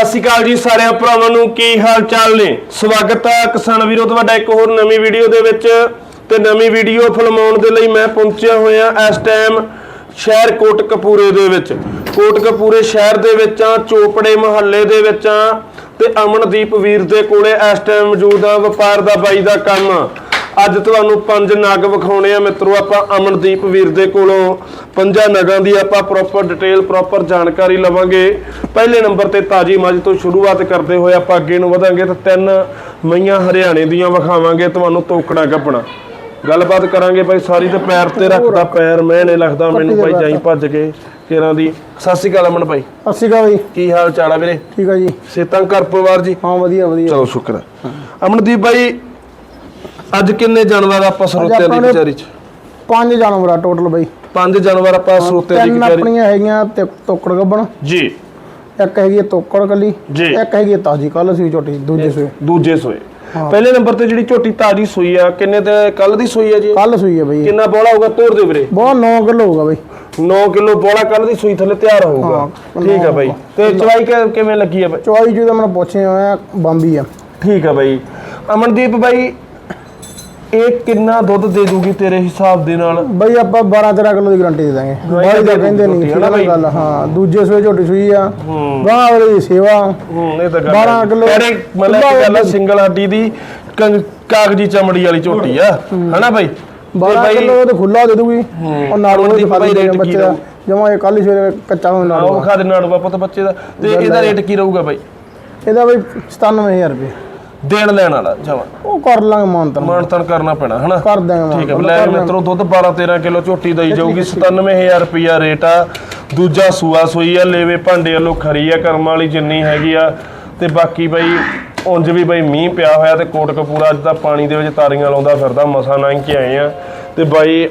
ਸਤਿ ਸ਼੍ਰੀ ਅਕਾਲ ਜੀ ਸਾਰਿਆਂ ਭਰਾਵਾਂ ਨੂੰ, ਕੀ ਹਾਲ ਚਾਲ ਨੇ? ਸਵਾਗਤ ਹੈ ਕਿਸਾਨ ਵੀਰੋ, ਤੁਹਾਡਾ ਇੱਕ ਹੋਰ ਨਵੀਂ ਵੀਡੀਓ ਦੇ ਵਿੱਚ। ਤੇ ਨਵੀਂ ਵੀਡੀਓ ਫਿਲਮਾਉਣ ਦੇ ਲਈ ਮੈਂ ਪਹੁੰਚਿਆ ਹੋਇਆ ਇਸ ਟਾਈਮ ਸ਼ਹਿਰ ਕੋਟਕਪੂਰੇ ਦੇ ਵਿੱਚ। ਕੋਟਕਪੂਰੇ ਸ਼ਹਿਰ ਦੇ ਵਿੱਚ ਆ ਚੋਪੜੇ ਮਹੱਲੇ ਦੇ ਵਿੱਚ ਆ ਤੇ ਅਮਨਦੀਪ ਵੀਰ ਦੇ ਕੋਲੇ ਇਸ ਟਾਈਮ ਮੌਜੂਦ ਆ ਵਪਾਰ ਦਾ ਬਾਈ ਦਾ ਕੰਮ। ਅੱਜ ਤੁਹਾਨੂੰ ਪੰਜ ਨਗ ਵਿਖਾਉਣੇ ਆ ਮਿੱਤਰੋ ਆਪਾਂ ਅਮਨਦੀਪ ਵੀਰ ਦੇ ਕੋਲੋਂ ਪੰਜਾਂ ਨਗਾਂ ਦੀ ਆਪਾਂ ਪ੍ਰੋਪਰ ਡਿਟੇਲ ਪ੍ਰੋਪਰ ਜਾਣਕਾਰੀ ਲਵਾਂਗੇ। ਪਹਿਲੇ ਨੰਬਰ ਤੇ ਤਾਜੀ ਮੱਝ ਤੋਂ ਸ਼ੁਰੂਆਤ ਕਰਦੇ ਹੋਏ ਆਪਾਂ ਅੱਗੇ ਨੂੰ ਵਧਾਂਗੇ ਤਾਂ ਤਿੰਨ ਮਈਆਂ ਹਰਿਆਣੇ ਦੀਆਂ ਵਿਖਾਵਾਂਗੇ ਤੁਹਾਨੂੰ ਤੋਕੜਾ ਕੱਪਣਾ ਗੱਲਬਾਤ ਕਰਾਂਗੇ ਭਾਈ ਸਾਰੀ ਤੇ ਪੈਰ ਤੇ ਰੱਖਦਾ ਪੈਰ ਮੈਂ ਨੇ ਲੱਗਦਾ ਮੈਨੂੰ ਭਾਈ ਜਾਈ ਭੱਜ ਕੇ ਕੇਰਾਂ ਦੀ। ਸਤਿ ਸ਼੍ਰੀ ਅਕਾਲ ਅਮਨ ਭਾਈ ਸਤਿ ਸ਼੍ਰੀ ਅਕਾਲ ਜੀ ਕੀ ਹਾਲ ਚਾਲ ਆ ਵੀਰੇ? ਠੀਕ ਆ ਜੀ। ਸੇਤਾਂ ਘਰ ਪਰਿਵਾਰ ਜੀ? ਹਾਂ ਵਧੀਆ ਵਧੀਆ। ਚਲੋ ਸ਼ੁਕਰ ਅਮਨਦੀਪ ਭਾਈ ਅੱਜ ਕਿੰਨੇ ਜਾਨਵਰ ਆਪਾਂ ਸਰੋਤਿਆਂ ਨੇ- ਵਿਚਾਰੀ ਚ? ਪੰਜ ਜਾਨਵਰ ਆ ਟੋਟਲ ਬਈ। ਪੰਜ ਜਾਨਵਰ ਆਪਾਂ ਸਰੋਤਿਆਂ ਦੀ ਤਿੰਨ ਵਿਚਾਰੀ ਆਪਣੀਆਂ ਹੈਗੀਆਂ ਤੇ ਤੋਕੜ ਗੱਬਣ। ਜੀ। ਇੱਕ ਹੈਗੀ ਤੋਕੜ ਕੱਲੀ ਜੀ। ਇੱਕ ਹੈਗੀ ਤਾਜੀ ਕੱਲ ਸੀ ਝੋਟੀ ਦੂਜੇ ਸੂਏ। ਦੂਜੇ ਸੋਏ। ਹਾਂ। ਪਹਿਲੇ ਨੰਬਰ ਤੇ ਜਿਹੜੀ ਝੋਟੀ ਤਾਜੀ ਸੂਈ ਆ ਕਿੰਨੇ ਤੇ ਕੱਲ ਦੀ ਸੂਈ ਆ ਜੀ? ਕੱਲ ਸੂਈ ਆ ਬਈ। ਕਿੰਨਾ ਬੋਲਾ ਹੋਊਗਾ ਤੋੜ ਦਿਓ ਵੀਰੇ? ਬਹੁਤ 9 ਕਿਲੋ ਹੋਊਗਾ ਬਈ। 9 ਕਿਲੋ ਬੋਲਾ ਕੱਲ ਦੀ ਸੂਈ ਥੱਲੇ ਤਿਆਰ ਹੋਊਗਾ। ਹਾਂ, ਠੀਕ ਆ ਬਾਈ। ਤੇ ਚਵਾਈ ਕਿ- ਕਿਵੇਂ ਲੱਗੀ ਆ ਬਾਈ? ਚਵਾਈ ਜੀ ਮੈਨੂੰ ਪੁੱਛੇ ਹੋਇਆ ਬੰਬੀ ਆ। ਠੀਕ ਆ ਬਾਈ। ਅਮਨਦੀਪ ਬਾਈ ਇਹ ਕਿੰਨਾ ਦੁੱਧ ਦੇ ਦੂਗੀ ਤੇਰੇ ਹਿਸਾਬ ਦੇ ਨਾਲ? ਬਈ ਆਪਾਂ 12 13 ਕਿਲੋ ਦੀ ਗਾਰੰਟੀ ਦੇ ਦਾਂਗੇ। ਬਾਈ ਦਾ ਕਹਿੰਦੇ ਨਹੀਂ ਬਾਈ? ਗੱਲ ਹਾਂ ਦੂਜੇ ਸੂਏ ਝੋਟੀ ਸੂਈ ਆ। ਹੂੰ। ਗਾਂ ਵਾਲੀ ਸੇਵਾ। ਹੂੰ ਇਹ ਤਾਂ ਗੱਲ 12 ਕਿੱਲੋ ਮਤਲਬ ਗੱਲ ਸਿੰਗਲ ਹੱਡੀ ਦੀ ਕਾਗਜੀ ਚਮੜੀ ਵਾਲੀ ਝੋਟੀ ਆ। ਹਨਾ ਬਾਈ? ਤੇ 12 ਬਾਈ ਕਿਲੋ ਤੇ ਖੁੱਲਾ ਦੇ ਦੂਗੀ। ਉਹ ਨਾਲ ਉਹਦੇ ਬਾਈ ਰੇਟ ਕੀ ਰਹੂ? ਜਮਾ ਇਹ ਕੱਲ ਸਵੇਰੇ ਕੱਚਾ ਹੋਇਆ ਨਾਲ ਆਹ ਖਾ ਦੇ ਨਾੜੂਗਾ ਪੁੱਤ ਬੱਚੇ ਦਾ। ਤੇ ਇਹਦਾ ਰੇਟ ਕੀ ਰਹੂਗਾ ਬਾਈ? ਇਹਦਾ ਬਈ 97000 ਰੁਪਏ। ਦੇਣ ਲੈਣ ਵਾਲਾ ਜਮਾ ਉਹ ਕਰ ਲਾਂਗੇ ਮਾਨਤਨ। ਮਾਨਤਨ ਕਰਨਾ ਪੈਣਾ ਹਨਾ? ਕਰ ਦਾਂਗੇ ਠੀਕ ਹੈ ਲੈ। ਮਿੱਤਰੋ ਦੁੱਧ 12 13 ਕਿਲੋ ਝੋਟੀ ਦਈ ਜਾਊਗੀ 97000 ਰੁਪਿਆ ਰੇਟ ਆ। ਦੂਜਾ ਸੂਆ ਸੂਈ ਆ ਲੇਵੇ ਭਾਂਡੇ ਵੱਲੋਂ ਖਰੀ ਆ ਕਰਮ ਵਾਲੀ ਜਿੰਨੀ ਹੈਗੀ ਆ। ਤੇ ਬਾਕੀ ਬਈ ਉਂਝ ਵੀ ਬਈ ਮੀਂਹ ਪਿਆ ਹੋਇਆ ਤੇ ਕੋਟਕਪੂਰਾ ਅੱਜ ਤਾਂ ਪਾਣੀ ਦੇ ਵਿੱਚ ਤਾਰੀਆਂ ਲਾਉਂਦਾ ਫਿਰਦਾ ਮਸਾ ਲੰਘ ਕੇ ਆਏ ਆ। ਤੇ ਬਾਈ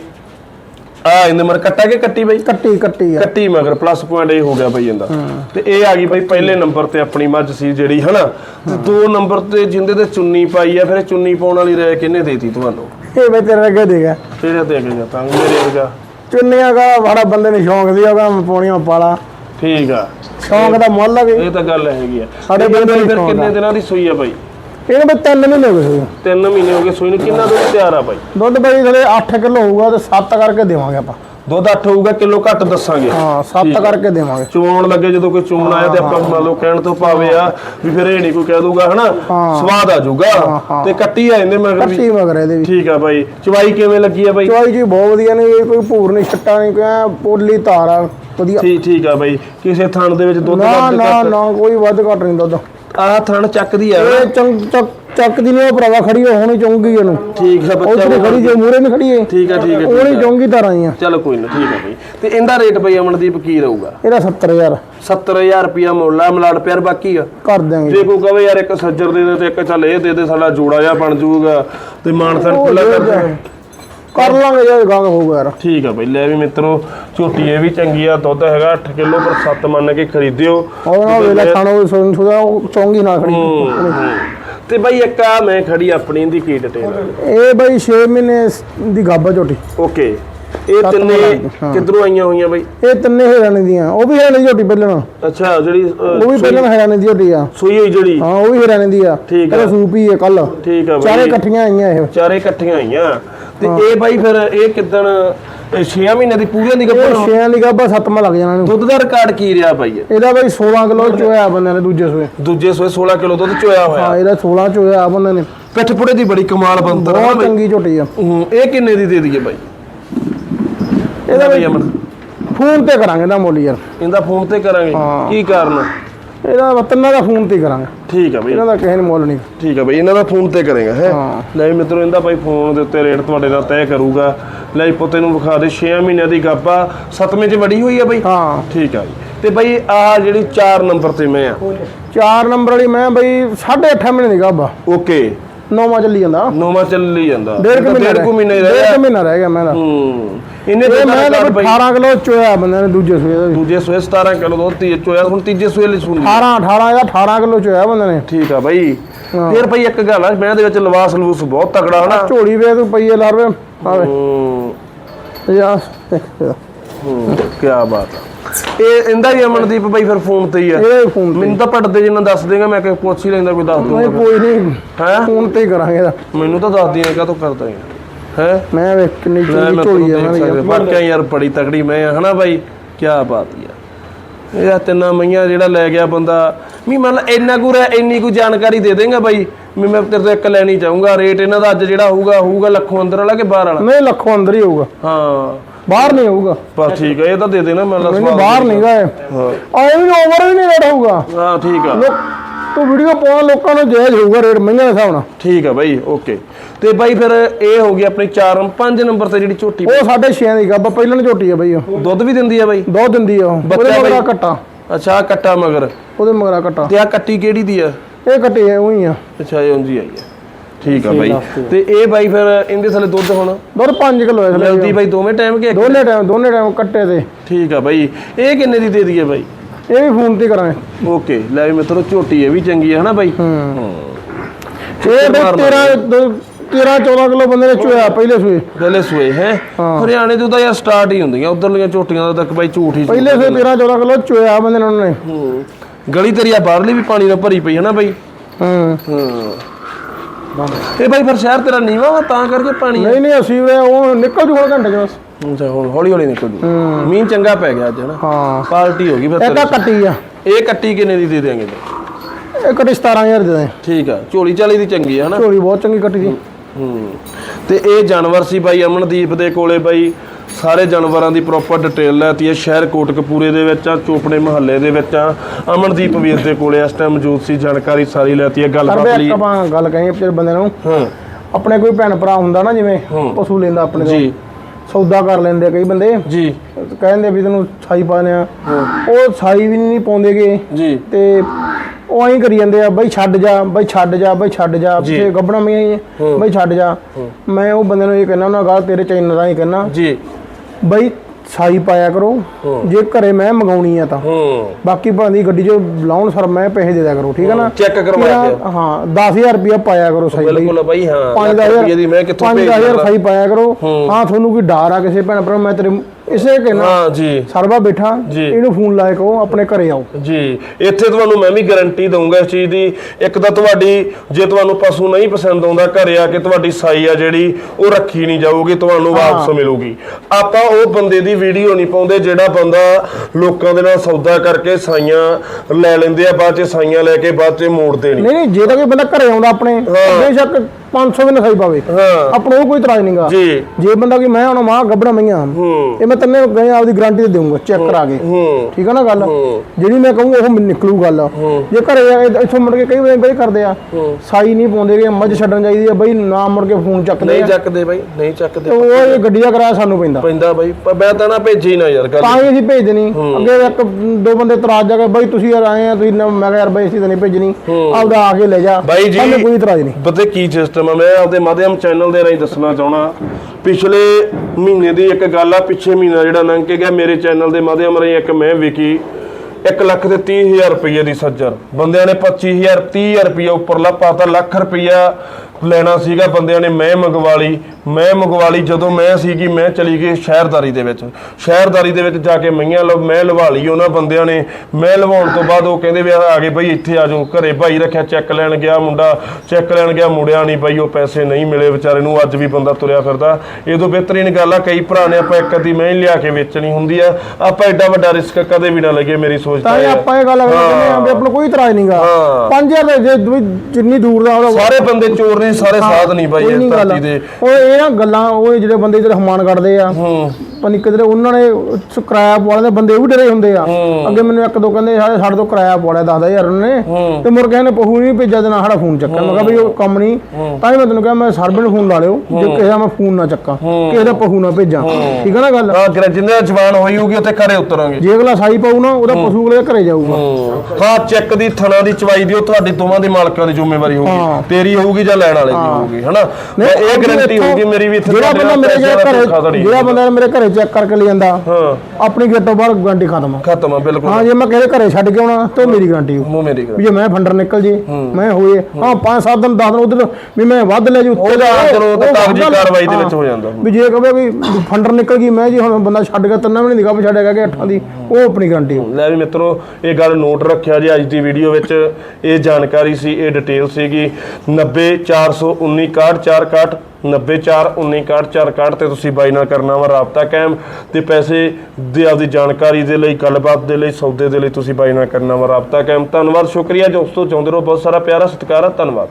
ਆ ਇਹਦੇ ਮਰ ਕੱਟਾ ਕੇ ਕੱਟੀ ਬਈ? ਕੱਟੀ ਕੱਟੀ ਆ। ਕੱਟੀ ਮਗਰ ਪਲੱਸ ਪੁਆਇੰਟ ਇਹ ਹੋ ਗਿਆ ਬਈ ਇਹਦਾ। ਤੇ ਇਹ ਆ ਗਈ ਬਈ ਪਹਿਲੇ ਨੰਬਰ ਤੇ ਆਪਣੀ ਮੱਝ ਸੀ ਜਿਹੜੀ ਹਨਾ? ਤੇ ਦੋ ਨੰਬਰ ਤੇ ਜਿੰਦੇ ਤੇ ਚੁੰਨੀ ਪਾਈ ਆ ਫਿਰ ਚੁੰਨੀ ਪਾਉਣ ਵਾਲੀ ਰਹਿ ਕਿਹਨੇ ਦੇਤੀ ਤੁਹਾਨੂੰ? ਇਹ ਬਈ ਤੇਰੇ ਅੱਗੇ ਦੇਗਾ ਤੇਰੇ ਤੇ ਅੱਗੇ ਜਾਂਦਾ ਮੇਰੇ ਵਰਗਾ ਚੁੰਨੀਆਂ ਦਾ ਬੜਾ ਬੰਦੇ ਨੂੰ ਸ਼ੌਂਕ ਸੀ ਉਹਦਾ ਪੌਣੀਆਂ ਪਾਲਾ ਠੀਕ ਆ। ਸ਼ੌਂਕ ਦਾ ਮੁੱਲ ਆ ਵੀ ਇਹ ਤਾਂ ਗੱਲ ਹੈਗੀ ਆ। ਸਾਡੇ ਤੇ ਬੰਦੇ ਨੂੰ ਕਿੰਨੇ। ਦਿਨਾਂ ਦੀ ਸੂਈ ਆ ਬਾਈ? ਇਹਨੂੰ ਬਈ ਤਿੰਨ ਮਹੀਨੇ ਹੋ ਗਏ ਸੀ ਤਿੰਨ ਮਹੀਨੇ ਹੋ ਗਏ ਸੂਈ ਨੂੰ। ਕਿੰਨਾ ਦੁੱਧ ਤਿਆਰ ਆ ਬਾਈ? ਦੁੱਧ ਬਈ ਥਲੇ 8 ਕਿਲੋ ਹੋਊਗਾ ਤੇ 7 ਕਰਕੇ ਦੇਵਾਂਗੇ ਆਪਾਂ। ਦੁੱਧ 8 ਹੋਊਗਾ ਕਿਲੋ ਘੱਟ ਦੱਸਾਂਗੇ। ਹਾਂ 7 ਕਰਕੇ ਦੇਵਾਂਗੇ। ਚੋਣ ਲੱਗੇ ਜਦੋਂ ਕੋਈ ਚੋਣ ਆਇਆ ਤੇ ਆਪਾਂ ਮੰਨ ਲਓ ਕਹਿਣ ਤੋਂ ਭਾਵੇਂ ਆ ਵੀ ਫਿਰ ਇਹ ਨਹੀਂ ਕੋਈ ਕਹਿ ਦੂਗਾ ਹਨਾ। ਸਵਾਦ ਆ ਜਾਊਗਾ। ਤੇ ਕੱਟੀ ਆ ਜਾਂਦੇ ਮਗਰ ਵੀ ਕੱਟੀ ਮਗਰ ਇਹਦੇ ਵੀ। ਠੀਕ ਆ ਬਾਈ। ਚਵਾਈ ਕਿਵੇਂ ਲੱਗੀ ਆ ਬਾਈ? ਚਵਾਈ ਜੀ ਬਹੁਤ ਵਧੀਆ ਨੇ ਇਹ ਕੋਈ ਭੂਰ ਨਹੀਂ ਛੱਟਾ ਨਹੀਂ ਕੋਈ ਐਂ ਪੋਲੀ ਧਾਰ ਆ ਵਧੀਆ। ਠੀਕ ਠੀਕ ਆ ਬਾਈ। ਕਿਸੇ ਥਣ ਦੇ ਵਿੱਚ ਦੁੱਧ ਨਾ ਵੱਧ ਨਾ ਘੱਟ ਨਾ ਕੋਈ ਵੱਧ ਘੱਟ ਨਹੀਂ ਦੁੱਧ। ਆਹ ਥਣ ਚੱਕਦੀ ਆ ਇਹ ਚੰਗ ਚੱਕ ਚੱਕਦੀ ਨਹੀਂ ਉਹ ਭਰਾਵਾ ਖੜੀ ਹੋ ਹੁਣੀ ਚੁੰਗੀ ਇਹਨੂੰ ਠੀਕ ਆ ਬੱਚਾ ਉਧਰ ਖੜੀ ਜੇ ਮੂਰੇ ਨਹੀਂ ਖੜੀ ਏ ਠੀਕ ਆ ਠੀਕ ਆ ਉਹ ਨਹੀਂ ਚੁੰਗੀ ਧਾਰਾਂ ਦੀਆਂ ਚਲੋ ਕੋਈ ਨਾ ਠੀਕ ਆ ਬਾਈ। ਤੇ ਇਹਦਾ ਰੇਟ ਬਈ ਅਮਨਦੀਪ ਕੀ ਰਹੂਗਾ? ਇਹਦਾ 70000 70000 ਰੁਪਿਆ ਮੁੱਲ ਮਲਾੜ ਪਿਆਰ ਬਾਕੀ ਆ। ਕਰ ਦਿਆਂਗੇ। ਜੇ ਕੋਈ ਕਵੇ ਯਾਰ ਇੱਕ ਸੱਜਰ ਦੇ ਦੇ ਤੇ ਇੱਕ ਚੱਲ ਇਹ ਦੇ ਦੇ ਸਾਡਾ ਜੋੜਾ ਜਿਹਾ ਬਣ ਜਾਊਗਾ ਤੇ ਮਾਨਸਰ ਖੁੱਲਾ ਕਰ ਦੇ। ਕਰ ਲਾਂਗੇ ਜੇ ਗਾਂ ਹੋਊਗਾ ਯਾਰ। ਠੀਕ ਆ ਬਈ ਲੈ ਵੀ ਮਿੱਤਰੋ ਝੋਟੀ ਇਹ ਵੀ ਚੰਗੀ ਆ ਦੁੱਧ ਹੈਗਾ 8 ਕਿਲੋ ਪਰ 7 ਮੰਨ ਕੇ ਖਰੀਦਿਓ। ਉਹ ਨਾ ਵੇਲਾ ਖਾਣੋ ਸੋਨ ਸੁਦਾ ਉਹ ਚੌਂਗੀ ਨਾਲ ਖੜੀ। ਤੇ ਬਈ ਇੱਕ ਆ ਮੈਂ ਖੜੀ ਆਪਣੀ ਦੀ ਕੀ ਡਿਟੇਲ ਇਹ ਬਈ 6 ਮਹੀਨੇ ਦੀ ਗੱਭਾ ਝੋਟੀ। ਓਕੇ ਇਹ ਤਿੰਨੇ। ਕਿੱਧਰੋਂ ਆਈਆਂ ਹੋਈਆਂ ਬਈ? ਇਹ ਤਿੰਨੇ ਹੈਰਾਨੀ ਦੀਆਂ ਉਹ ਵੀ ਹੈਰਾਨੀ ਦੀ ਝੋਟੀ ਪਹਿਲਾਂ ਅੱਛਾ ਜਿਹੜੀ ਉਹ ਵੀ ਪਹਿਲਾਂ ਹੈਰਾਨੀ ਦੀ ਝੋਟੀ ਆ। ਸੂਈ ਹੋਈ ਜਿਹੜੀ? ਹਾਂ ਉਹ ਵੀ ਹੈਰਾਨੀ ਦੀ ਆ। ਠੀਕ ਆ। ਸੂਪ ਹੀ ਹੈ ਕੱਲ ਠੀਕ ਆ ਬਈ। ਚਾਰੇ ਇਕੱਠੀਆਂ ਆਈਆਂ ਇਹ। ਚਾਰੇ ਇਕੱਠੀਆਂ ਆਈਆਂ। ਤੇ ਇਹ ਬਾਈ ਫਿਰ ਇਹ ਕਿਦਣ 6 ਮਹੀਨੇ ਦੀ ਪੂਰੀਆਂ ਦੀ ਇਹ ਗੱਭਣ ਛੇਆਂ ਦੀ ਗੱਭਾ ਸੱਤਵਾਂ ਲੱਗ ਜਾਣਾ ਇਹਨੂੰ। ਦੁੱਧ ਦਾ ਰਿਕਾਰਡ ਕੀ ਰਿਹਾ ਬਾਈ? ਇਹ? ਇਹਦਾ ਬਈ 16 ਕਿਲੋ ਚੋਇਆ ਬੰਦੇ ਨੇ ਦੂਜੇ ਸੂਏ। ਦੂਜੇ ਸੋਏ 16 ਕਿਲੋ ਦੁੱਧ ਚੋਇਆ ਹੋਇਆ। ਹਾਂ ਇਹਦਾ 16 ਚੋਇਆ ਬੰਦੇ ਨੇ। ਪਿੱਠ ਪੁੜੇ ਦੀ ਬੜੀ ਕਮਾਲ ਬੰਤਰ ਆ ਬਹੁਤ ਬਾਈ। ਚੰਗੀ ਝੋਟੀ ਆ। ਹੂੰ, ਇਹ ਕਿੰਨੇ ਦੀ ਦੇ ਦਈਏ ਬਾਈ? ਇਹਦਾ ਅਮਨ। ਫੋਨ ਤੇ ਕਰਾਂਗੇ ਇਹਦਾ ਮੁੱਲ ਯਾਰ। ਇਹਦਾ ਫੋਨ ਤੇ ਕਰਾਂਗੇ। ਹਾਂ। ਕੀ ਕਾਰਨ? ਇਹਦਾ ਵਤਨਾਂ ਦਾ ਫੋਨ ਤੇ ਹੀ ਕਰਾਂਗੇ। ਠੀਕ ਆ ਬਈ। ਇਹਨਾਂ ਦਾ ਕਿਸੇ ਨੇ ਮੁੱਲ ਨਹੀਂ। ਠੀਕ ਆ ਬਈ ਇਹਨਾਂ ਦਾ ਫੋਨ ਤੇ ਕਰੇਗਾ ਹੈ। ਲੈ ਵੀ ਮਿੱਤਰੋ ਇਹਦਾ ਬਾਈ ਫੋਨ ਦੇ ਉੱਤੇ ਰੇਟ ਤੁਹਾਡੇ ਨਾਲ ਤੈਅ ਕਰੂਗਾ। ਲੈ ਪੁੱਤੇ ਨੂੰ ਵਿਖਾ ਦੇ 6 ਮਹੀਨਿਆਂ ਦੀ ਗੱਪਾ 7ਵੇਂ ਚ ਵੜੀ ਹੋਈ ਆ ਬਈ? ਹਾਂ। ਠੀਕ ਆ ਜੀ। ਤੇ ਬਈ ਆ ਜਿਹੜੀ 4 ਨੰਬਰ ਤੇ ਮੈਂ ਆ। 4 ਨੰਬਰ ਵਾਲੀ ਮੈਂ ਬਈ 8.5 ਮਹੀਨੇ ਦੀ ਗੱਭਾ ਓਕੇ। ਨੌਵਾਂ ਚੱਲੀ ਜਾਂਦਾ। ਨੌਵਾਂ ਚੱਲੀ ਜਾਂਦਾ। ਡੇਢ ਕੁ ਮਹੀਨਾ ਡੇਢ ਕੁ ਮਹੀਨੇ ਡੇਢ ਰਹਿ ਕੁ ਮਹੀਨਾ ਰਹਿ ਗਿਆ ਮੈਂ ਦਾ ਹੂੰ। ਇਹਨੇ ਇਹ ਮੈਂ ਤਾਂ 18 ਕਿਲੋ ਚੋਇਆ ਬੰਦੇ ਨੇ ਦੂਜੇ ਸੂਏ ਦਾ ਵੀ। ਦੂਜੇ ਸੋਏ 17 ਕਿਲੋ ਦੁੱਧ ਤੀ ਚੋਇਆ ਹੁਣ ਤੀਜੇ ਸੋਏ ਲਈ ਸੁਣ। 18 18 ਜਾਂ 18 ਕਿਲੋ ਚੋਇਆ ਬੰਦੇ ਨੇ। ਠੀਕ ਆ ਬਈ। ਫਿਰ ਬਈ ਇੱਕ ਗੱਲ ਆ ਮੈਂ ਦੇ ਵਿੱਚ ਲਵਾਸ ਲਵੂਸ ਬਹੁਤ ਤਕੜਾ ਹਨਾ। ਝੋਲੀ ਵੇ ਤੂੰ ਪਈਏ ਲਾਰਵੇ। ਆਵੇ। ਹੂੰ। ਯਾ ਹੂੰ ਕੀ ਬਾਤ ਆ। ਇਹ ਇਹਦਾ ਹੀ ਅਮਨਦੀਪ ਬਾਈ ਫਿਰ ਫੋਨ ਤੇ ਹੀ ਆ। ਇਹ ਫੋਨ ਮੈਨੂੰ ਤਾਂ ਪੜਦੇ ਜਿੰਨਾ ਦੱਸ ਦੇਗਾ ਮੈਂ ਕਿ ਪੁੱਛ ਹੀ ਲੈਂਦਾ ਕੋਈ ਦੱਸ ਦੂੰਗਾ ਕੋਈ ਨਹੀਂ। ਹੈ? ਫੋਨ ਤੇ ਹੀ ਕਰਾਂਗੇ ਮੈਨੂੰ ਤਾਂ ਦੱਸ ਦਿਆਂ ਕਾ ਤੂੰ ਕਰਦਾ ਹੈ ਹੈ? ਮੈਂ ਵੇਖ ਕਿੰਨੀ ਚੰਗੀ ਝੋਲੀ ਆ ਦੇਖ ਸਕਦਾ। ਵਾਕਿਆ ਯਾਰ ਬੜੀ ਤਕੜੀ ਮੈਂ ਆ। ਹਨਾ ਬਾਈ? ਕੀ ਬਾਤ ਯਾਰ ਇਹ ਤਿੰਨਾਂ ਮਈਆਂ ਜਿਹੜਾ ਲੈ ਗਿਆ ਬੰਦਾ। ਵੀ ਮੰਨ ਲਾ ਇੰਨਾ ਕੁ ਇੰਨੀ ਕੁ ਜਾਣਕਾਰੀ ਦੇ ਦੇਂਗਾ ਬਾਈ? ਵੀ ਮੈਂ ਤੇਰੇ ਤੋਂ ਇੱਕ ਲੈਣੀ ਚਾਹੂੰਗਾ। ਰੇਟ ਇਹਨਾਂ ਦਾ ਅੱਜ ਜਿਹੜਾ ਹੋਊਗਾ ਹੋਊਗਾ ਲੱਖੋਂ ਅੰਦਰ ਵਾਲਾ ਕਿ ਬਾਹਰ ਵਾਲਾ? ਨਹੀਂ ਲੱਖੋਂ ਅੰਦਰ ਹੀ ਹੋਊਗਾ। ਹਾਂ। ਬਾਹਰ ਨਹੀਂ ਹੋਊਗਾ। ਪਰ ਠੀਕ ਹੈ ਇਹ ਤਾਂ ਦੇ ਦੇਣਾ ਮੈਂ ਲਾ ਨਹੀਂ ਸਵਾਲ ਬਾਹਰ ਨਹੀਂਗਾ ਇਹ। ਹਾਂ। ਆਏ ਵੀ ਓਵਰ ਵੀ ਨਹੀਂ ਰੇਟ ਹੋਊਗਾ। ਹਾਂ ਠੀਕ ਆ। ਤੂੰ ਵੀਡੀਓ ਪਾਉਣ ਲੋਕਾਂ ਨੂੰ ਜਾਇਜ਼ ਹੋਊਗਾ ਰੇਟ ਮਹਿੰਗਾ ਦੇ ਹਿਸਾਬ ਨਾਲ। ਠੀਕ ਆ ਬਾਈ ਓਕੇ। ਤੇ ਬਾਈ ਫਿਰ ਇਹ ਹੋ ਗਈ ਆਪਣੀ 4 5 ਨੰਬਰ ਤੇ ਜਿਹੜੀ ਝੋਟੀ ਉਹ ਸਾਡੇ 6 ਦੀ ਗੱਬ ਪਹਿਲਾਂ ਝੋਟੀ ਆ ਬਈ ਉਹ। ਦੁੱਧ ਵੀ ਦਿੰਦੀ ਆ ਬਾਈ? ਦੋ ਦਿੰਦੀ ਆ ਉਹ। ਬੱਚਾ ਉਹਦੇ ਮਗਰਾ? ਕੱਟਾ। ਅੱਛਾ ਕੱਟਾ ਮਗਰ। ਉਹਦੇ ਮਗਰਾ ਕੱਟਾ। ਤੇ ਆ ਕੱਟੀ ਕਿਹੜੀ ਦੀ ਆ? ਇਹ ਕੱਟੀ ਆ ਉਹੀ ਆ। ਅੱਛਾ ਇਹ ਉਂਝ ਹੀ ਆਈ ਹੈ ਠੀਕ ਆ ਬਾਈ। ਤੇ ਇਹ ਬਾਈ ਫਿਰ ਇਹਦੇ ਥੱਲੇ ਦੁੱਧ ਹੁਣ? ਦੁੱਧ 5 ਕਿਲੋ ਲਈ ਮਿਲਦੀ ਬਾਈ ਦੋਵੇਂ ਟਾਈਮ ਕੇ ਦੋਨੇ ਟਾਈਮ ਦੋਨੇ ਟਾਈਮ ਕੱਟੇ ਤੇ। ਠੀਕ ਆ ਬਾਈ। ਇਹ ਕਿੰਨੇ ਦੀ ਦੇ ਦਈਏ ਬਾਈ? ਇਹ ਵੀ ਫੋਨ ਤੇ ਕਰਾਂਗੇ। ਓਕੇ ਲੈ ਵੀ ਮਿੱਤਰੋ ਝੋਟੀ ਇਹ ਵੀ ਚੰਗੀ ਹੈ ਹਨਾ ਬਾਈ? ਹੂੰ। ਇਹ ਬਈ 13 13 14 ਕਿਲੋ ਬੰਦੇ ਨੇ ਚੋਇਆ ਪਹਿਲੇ ਸੂਏ ਪਹਿਲੇ ਸੂਏ ਹੈ? ਹਰਿਆਣੇ ਤੋਂ ਤਾਂ ਯਾਰ ਸਟਾਰਟ ਹੀ ਹੁੰਦੀਆਂ ਉਧਰਲੀਆਂ ਝੋਟੀਆਂ ਦਾ ਤੱਕ ਬਾਈ ਝੂਠ ਹੀ ਪਹਿਲੇ ਸੂਏ 13 14 ਕਿਲੋ ਚੋਇਆ ਬੰਦੇ ਨੇ ਉਹਨਾਂ ਨੇ। ਹੂੰ। ਗਲੀ ਤੇਰੀ ਆ ਬਾਹਰਲੀ ਵੀ ਪਾਣੀ ਨਾਲ ਭਰੀ ਪਈ ਹੈ ਨਾ ਬਾਈ? ਹੂੰ। ਹਾਂ। ਇਹ ਬਾਈ ਫਿਰ ਸ਼ਹਿਰ ਤੇਰਾ ਨੀਵਾ ਵਾ ਤਾਂ ਕਰਕੇ ਪਾਣੀ? ਨਹੀਂ ਨਹੀਂ ਅਸੀਂ ਉਹ ਨਿਕਲ ਜੂ ਹੁਣ ਘੰਟੇ ਚ ਬਸ। ਅੱਛਾ ਹੁਣ ਹੌਲੀ ਹੌਲੀ ਨਿਕਲ। ਜੂ ਮੀਂਹ ਚੰਗਾ ਪੈ ਗਿਆ ਅੱਜ ਹਨਾ? ਹਾਂ। ਪਾਰਟੀ ਹੋ ਗਈ ਫਿਰ ਇਹ ਤਾਂ ਕੱਟੀ ਆ। ਇਹ ਕੱਟੀ ਕਿੰਨੇ ਦੀ ਦੇ ਬਾਈ? ਇਹ ਕੱਟੀ 17000 ਦੇ ਦੇ। ਠੀਕ ਆ ਝੋਲੀ ਚਾਲੀ ਦੀ ਚੰਗੀ ਆ ਹਨਾ? ਝੋਲੀ ਬਹੁਤ ਚੰਗੀ ਕੱਟੀ ਦੀ ਹੂੰ ਤੇ ਇਹ ਜਾਨਵਰ ਸੀ ਬਾਈ ਅਮਨਦੀਪ ਦੇ ਕੋਲੇ ਬਾਈ। ਸਾਰੇ ਜਾਨਵਰਾਂ ਦੀ ਪ੍ਰੋਪਰ ਡਿਟੇਲ ਲੈਤੀ ਹੈ ਸ਼ਹਿਰ ਕੋਟਕਪੂਰੇ ਦੇ ਵਿੱਚ ਆ ਚੋਪੜੇ ਮਹੱਲੇ ਦੇ ਵਿੱਚ ਆ। ਅਮਨਦੀਪ ਵੀਰ ਦੇ ਕੋਲੇ ਇਸ ਟਾਈਮ ਮੌਜੂਦ ਸੀ ਜਾਣਕਾਰੀ ਸਾਰੀ ਲੈਤੀ ਹੈ ਗੱਲਬਾਤ ਲਈ। ਆਪਾਂ ਗੱਲ ਕਰੀਏ ਫਿਰ ਬੰਦੇ ਨੂੰ। ਹਾਂ। ਆਪਣੇ ਕੋਈ ਭੈਣ ਭਰਾ ਹੁੰਦਾ ਨਾ ਜਿਵੇਂ ਪਸ਼ੂ ਲੈਂਦਾ ਆਪਣੇ ਤੋਂ। ਜੀ। ਸੌਦਾ ਕਰ ਲੈਂਦੇ ਆ ਕਈ ਬੰਦੇ। ਜੀ। ਕਹਿੰਦੇ ਵੀ ਤੈਨੂੰ ਛਾਈ ਪਾਣੇ ਆ ਉਹ ਛਾਈ ਵੀ ਨਹੀਂ ਪਾਉਂਦੇਗੇ। ਜੀ। ਤੇ ਉਹ ਐਂ ਕਰੀ ਜਾਂਦੇ ਆ ਬਈ ਛੱਡ ਜਾ ਬਈ ਛੱਡ ਜਾ ਬਈ ਛੱਡ ਜਾ। ਤੇ ਗੱਬਣਾ ਮੀਆਂ ਹੀ ਬਈ ਛੱਡ ਜਾ। ਮੈਂ ਉਹ ਬੰਦੇ ਨੂੰ ਇਹ ਕਹਿੰਦਾ ਉਹਨਾਂ ਗੱਲ ਤੇਰੇ ਚੈਨਲ ਰਾਹੀਂ ਕਹਿੰਦਾ ਜੀ। ਬਈ ਛਾਈ ਪਾਇਆ ਕਰੋ ਜੇ ਘਰੇ ਮੈਂ ਮੰਗਾਉਣੀ ਆ ਤਾਂ। ਹੂੰ। ਬਾਕੀ ਭਾਂਦੀ ਗੱਡੀ 'ਚ ਲਾਉਣ ਸਰ ਮੈਂ ਪੈਸੇ ਦੇ ਦਿਆ ਕਰੋ ਠੀਕ ਹੈ ਨਾ? ਚੈੱਕ ਕਰਵਾ ਮੇਰਾ- ਕੇ ਹਾਂ 10000 ਰੁਪਇਆ ਪਾਇਆ ਕਰੋ ਸਹੀ ਬਈ ਬਿਲਕੁਲ ਬਾਈ ਹਾਂ ਲੱਖ 5000 ਰੁਪਈਏ ਦੀ ਮੈਂ ਕਿੱਥੋਂ ਭੇਜ 5000 ਦਿੰਦਾ? ਸਹੀ ਪਾਇਆ ਕਰੋ। ਹਾਂ ਤੁਹਾਨੂੰ ਕੋਈ ਡਰ ਆ ਕਿਸੇ ਭੈਣ ਭਰਾ ਮੈਂ ਤੇਰੇ ਇਸੇ ਕਹਿਣਾ ਹਾਂ ਜੀ। ਸਰਵਾ ਬੈਠਾ ਜੀ। ਇਹਨੂੰ ਫੋਨ ਲਾਇ ਕਹੋ ਆਪਣੇ ਘਰੇ ਆਓ। ਜੀ ਇੱਥੇ ਤੁਹਾਨੂੰ ਮੈਂ ਵੀ ਗਾਰੰਟੀ ਦਊਂਗਾ ਇਸ ਚੀਜ਼ ਦੀ। ਇੱਕ ਤਾਂ ਤੁਹਾਡੀ ਜੇ ਤੁਹਾਨੂੰ ਪਸ਼ੂ ਨਹੀਂ ਪਸੰਦ ਆਉਂਦਾ ਘਰੇ ਆ ਕੇ ਤੁਹਾਡੀ ਸਾਈ ਆ ਜਿਹੜੀ ਉਹ ਰੱਖੀ ਨਹੀਂ ਜਾਊਗੀ ਤੁਹਾਨੂੰ ਵਾਪਸ ਮਿਲੂਗੀ। ਆਪਾਂ ਉਹ ਬੰਦੇ ਦੀ ਵੀਡੀਓ ਨਹੀਂ ਪਾਉਂਦੇ ਜਿਹੜਾ ਬੰਦਾ ਲੋਕਾਂ ਦੇ ਨਾਲ ਸੌਦਾ ਕਰਕੇ ਸਾਈਆਂ ਲੈ ਲੈਂਦੇ ਆ ਬਾਅਦ ਚ ਸਾਈਆਂ ਲੈ ਕੇ ਬਾਅਦ ਚ ਮੋੜਦੇ ਨਹੀਂ। ਨਹੀਂ ਨਹੀਂ ਜੇ ਤਾਂ ਕੋਈ ਬੰਦਾ ਘਰੇ ਆਉਂਦਾ ਆਪਣੇ ਬੇਸ਼ੱਕ 500 ਵੀ ਨਾ ਸਹੀ ਪਾਵੇ। ਹਾਂ। ਆਪਣਾ ਉਹ ਕੋਈ ਇਤਰਾਜ਼ ਨਹੀਂਗਾ। ਜੀ। ਜੇ ਬੰਦਾ ਕਿ ਮੈਂ ਹੁਣ ਮਾਂ ਗੱਬੜਾ ਮਈਆਂ ਹੂੰ। ਇਹ ਮੈਂ ਤੰਨੇ ਗਏ ਆਪਦੀ ਗਾਰੰਟੀ ਤੇ ਦੇਵਾਂਗਾ ਚੈੱਕ ਕਰਾ ਕੇ। ਠੀਕ ਹੈ ਨਾ ਗੱਲ? ਜਿਹੜੀ ਮੈਂ ਕਹੂੰ ਉਹ ਨਿਕਲੂ ਗੱਲ। ਜੇ ਘਰੇ ਇੱਥੋਂ ਮੁੜ ਕੇ ਕਈ ਵਾਰ ਬਈ ਕਰਦੇ ਆ ਸਾਈ ਨਹੀਂ ਪਾਉਂਦੇ ਕਿ ਮੱਝ ਛੱਡਣ ਚਾਹੀਦੀ ਆ ਬਈ ਨਾ ਮੁੜ ਕੇ ਫੋਨ ਚੱਕਦੇ ਨਹੀਂ ਚੱਕਦੇ ਬਾਈ ਨਹੀਂ ਚੱਕਦੇ। ਉਹ ਇਹ ਗੱਡੀ ਦਾ ਕਿਰਾਇਆ ਸਾਨੂੰ ਪੈਂਦਾ। ਪੈਂਦਾ ਬਾਈ ਮੈਂ ਤਾਂ ਨਾ ਭੇਜੀ ਨਾ ਯਾਰ ਗੱਲ। ਤਾਂ ਹੀ ਅਸੀਂ ਭੇਜਦੇ ਨਹੀਂ। ਅੱਗੇ ਇੱਕ ਦੋ ਬੰਦੇ ਤਰਾਜ ਜਾ ਕੇ ਬਈ ਤੁਸੀਂ ਯਾਰ ਆਏ ਆ ਤੁਸੀਂ ਮੈਂ ਕਿਹਾ ਯਾਰ ਬਈ ਅਸੀਂ ਤਾਂ ਨਹੀਂ ਭੇਜਣੀ। ਆਪਦਾ ਆ ਕੇ ਲੈ ਜਾ। ਬਾਈ ਜੀ ਕੋਈ ਇਤਰਾਜ਼ ਨਹੀਂ। ਪਤਾ ਕੀ ਸਿਸਟਮ ਆ। ਮੈਂ ਆਪਦੇ ਮਾਧਿਅਮ ਚੈਨਲ ਦੇ ਰਾਹੀਂ ਦੱਸਣਾ ਚਾਹਣਾ ਪਿਛਲੇ ਮਹੀਨੇ ਦੀ ਇੱਕ ਗੱਲ ਆ, ਪਿੱਛੇ ਮਹੀਨਾ ਜਿਹੜਾ ਲੰਘ ਕੇ ਗਿਆ, ਮੇਰੇ ਚੈਨਲ ਦੇ ਮਾਧਿਅਮ ਰਾਹੀਂ ਇੱਕ ਮੈਂ ਵਿਕੀ 1 ਲੱਖ ਤੇ 30000 ਰੁਪਏ ਦੀ ਸੱਜਰ। ਬੰਦਿਆਂ ਨੇ 25000 30000 ਰੁਪਏ ਉੱਪਰਲਾ ਪਾਤਾ, ਲੱਖ ਰੁਪਇਆ ਲੈਣਾ ਸੀਗਾ ਬੰਦਿਆਂ ਨੇ ਮੈਂ ਮੰਗਵਾ ਲਈ ਮੈਂ ਮੰਗਵਾ ਲਈ ਜਦੋਂ ਮੈਂ ਸੀਗੀ ਮੈਂ ਚਲੀ ਗਈ ਸ਼ਹਿਰਦਾਰੀ ਦੇ ਵਿੱਚ। ਸ਼ਹਿਰਦਾਰੀ ਦੇ ਵਿੱਚ ਜਾ ਕੇ ਮਈਆਂ ਲਵ ਮੈਂ ਲਵਾ ਲਈ ਉਹਨਾਂ ਬੰਦਿਆਂ ਨੇ। ਮੈਂ ਲਵਾਉਣ ਤੋਂ ਬਾਅਦ ਉਹ ਕਹਿੰਦੇ ਵੀ ਆ ਗਏ ਬਈ ਇੱਥੇ ਆ ਜਾਓ ਘਰੇ ਭਾਈ ਰੱਖਿਆ ਚੈੱਕ ਲੈਣ ਗਿਆ ਮੁੰਡਾ ਚੈੱਕ ਲੈਣ ਗਿਆ ਮੁੜਿਆ ਨਹੀਂ ਬਈ ਉਹ ਪੈਸੇ ਨਹੀਂ ਮਿਲੇ ਵਿਚਾਰੇ ਨੂੰ ਅੱਜ ਵੀ ਬੰਦਾ ਤੁਰਿਆ ਫਿਰਦਾ। ਇਹ ਤੋਂ ਬਿਹਤਰੀਨ ਗੱਲ ਆ ਕਈ ਭਰਾ ਨੇ ਆਪਾਂ ਇੱਕ ਅੱਧੀ ਮੈਂ ਲਿਆ ਕੇ ਵੇਚਣੀ ਹੁੰਦੀ ਆ। ਆਪਾਂ ਐਡਾ ਵੱਡਾ ਰਿਸਕ ਕਦੇ ਵੀ ਨਾ ਲਈਏ ਮੇਰੀ ਸੋਚ ਤਾਂ ਆ। ਆਪਾਂ ਇਹ ਗੱਲ ਕਰਦੇ ਆ ਵੀ ਆਪਣਾ ਕੋਈ ਇਤਰਾਜ਼ ਨਹੀਂਗਾ ਹਾਂ। 5000 ਦੇ ਜੇ ਜਿੰਨੀ ਦੂਰ ਦਾ ਸਾਰੇ ਬੰਦੇ ਚੋਰ ਨੇ ਸਾਰੇ ਸਾਧ ਨਹੀਂ ਬਾਈ ਇਸ ਨਹੀਂ ਧਰਤੀ ਦੇ। ਉਹ ਇਹ ਨਾ ਗੱਲਾਂ ਉਹ ਜਿਹੜੇ ਬੰਦੇ ਜਿਹੜੇ ਹਮਾਨ ਕੱਢਦੇ ਆ ਹੂੰ। ਪਨੀ ਕਿਧਰੇ ਉਹਨਾਂ ਨੇ ਕਿਰਾਇਆ ਪਵਾਲੇ ਦੇ ਬੰਦੇ ਵੀ ਡਰੇ ਹੁੰਦੇ ਆ। ਅੱਗੇ ਮੈਨੂੰ ਇੱਕ ਦੋ ਕਹਿੰਦੇ ਸਾਡੇ ਸਾਡੇ ਤੋਂ ਕਿਰਾਇਆ ਪਵਾਲਿਆ 10000 ਉਹਨਾਂ। ਨੇ ਤੇ ਕੇ ਇਹਨੇ ਪਹੂ ਨਹੀਂ ਭੇਜਿਆ ਤੇ ਨਾ ਸਾਡਾ ਫੋਨ ਚੱਕਿਆ। ਮੈਂ ਕਿਹਾ ਬਈ ਉਹ ਕੰਮ ਨਹੀਂ ਤਾਂ ਹੀ ਮੈਂ ਤੈਨੂੰ ਕਿਹਾ ਮੈਂ ਸਰਬਨ ਨੂੰ ਫੋਨ ਲਾ ਲਿਓ ਜੇ ਕਿਸੇ ਦਾ ਮੈਂ ਫੋਨ ਨਾ ਚੱਕਾਂ ਕਿਸੇ ਦਾ ਪਹੂ ਨਾ ਭੇਜਾਂ। ਠੀਕ ਹੈ ਨਾ ਗੱਲ? ਆ ਕਿ ਜਿੰਨੇ ਜਵਾਨ ਹੋਈ ਹੋਊਗੀ ਉੱਥੇ ਘਰੇ ਉਤਰਾਂਗੇ। ਜੇ ਅਗਲਾ ਸਾਈ ਪਾਊ ਨਾ ਉਹਦਾ ਪਸ਼ੂ ਅਗਲੇ ਘਰੇ ਜਾਊਗਾ। ਹਾਂ। ਚੈੱਕ ਦੀ ਥਣਾ ਦੀ ਚਵਾਈ ਦੀ ਉਹ ਤੁਹਾਡੀ ਦੋਵਾਂ ਦੇ ਮਾਲਕਾਂ ਦੀ ਜ਼ਿੰਮੇਵਾਰੀ ਹਾਂ। ਹੋਊਗੀ ਤੇਰੀ ਹੋਊਗੀ ਜਾਂ ਲੈਣ ਵਾਲੇ ਦੀ ਹੋਊਗੀ ਹਨਾ? ਇਹ ਗਾਰੰਟੀ ਹੋਊਗੀ ਮੇਰੀ ਵੀ ਇੱਥੇ ਜਿਹੜਾ ਬੰਦਾ ਮੇਰੇ ਘਰੇ ਜਿਹੜਾ ਬੰਦਾ ਮੇਰੇ ਘਰੇ ਚੈੱਕ ਕਰਕੇ ਲੈ ਜਾਂਦਾ ਹਾਂ। ਆਪਣੀ ਗੇਟੋਂ ਬਾਹਰ ਗਾਰੰਟੀ ਖਤਮ। ਖਤਮ ਆ ਬਿਲਕੁਲ। ਹਾਂ ਜੇ ਮੈਂ ਕਿਸੇ ਘਰੇ ਛੱਡ ਕੇ ਆਉਣਾ ਤਾਂ ਮੇਰੀ ਗਾਰੰਟੀ ਹੋ ਮੇਰੀ ਵੀ ਜੇ ਮੈਂ ਫੰਡਰ ਨਿਕਲ ਜੇ ਮੈਂ ਹੋਏ ਹਾਂ। 5-7 ਦਿਨ 10 ਦਿਨ ਉਧਰ ਵੀ ਮੈਂ ਵੱਧ ਲੈ ਜੂ ਉਹਦਾ ਚਲੋ ਤਾਂ ਕਾਗਜ਼ੀ ਕਾਰਵਾਈ ਦੇ ਵਿੱਚ ਹੋ ਜਾਂਦਾ। ਵੀ ਜੇ ਕਹੇ ਵੀ ਫੰਡਰ ਨਿਕਲ ਗਈ ਮੈਂ ਜੀ ਹੁਣ ਬੰਦਾ ਛੱਡ ਗਿਆ ਤਿੰਨਾਂ ਮਹੀਨੇ ਦੀ ਗੱਪ ਛੱਡਿਆ ਕਿ ਅੱਠਾਂ ਦੀ ਉਹ ਆਪਣੀ ਗਾਰੰਟੀ ਹੋ ਲੈ ਵੀ ਮਿੱਤਰੋ ਇਹ ਗੱਲ ਨੋਟ ਰੱਖਿਆ ਜੀ ਅੱਜ ਦੀ ਵੀਡੀਓ ਵਿੱਚ। ਇਹ ਜਾਣਕਾਰੀ ਸੀ ਇਹ ਡਿਟੇਲ ਸੀਗੀ। 90419 90419 ਤੇ ਤੁਸੀਂ ਬਾਈ ਨਾਲ ਕਰਨਾ ਵਾ ਰਾਬਤਾ ਕਾਇਮ ਤੇ ਪੈਸੇ ਦੀ ਆਪਦੀ ਜਾਣਕਾਰੀ ਦੇ ਲਈ, ਗੱਲਬਾਤ ਦੇ ਲਈ, ਸੌਦੇ ਦੇ ਲਈ ਤੁਸੀਂ ਬਾਈ ਨਾਲ ਕਰਨਾ ਵਾ ਰਾਬਤਾ ਕਾਇਮ। ਧੰਨਵਾਦ, ਸ਼ੁਕਰੀਆ। ਦੋਸਤੋ ਚਾਹੁੰਦੇ ਰਹੋ, ਬਹੁਤ ਸਾਰਾ ਪਿਆਰਾ, ਸਤਿਕਾਰ ਆ ਧੰਨਵਾਦ।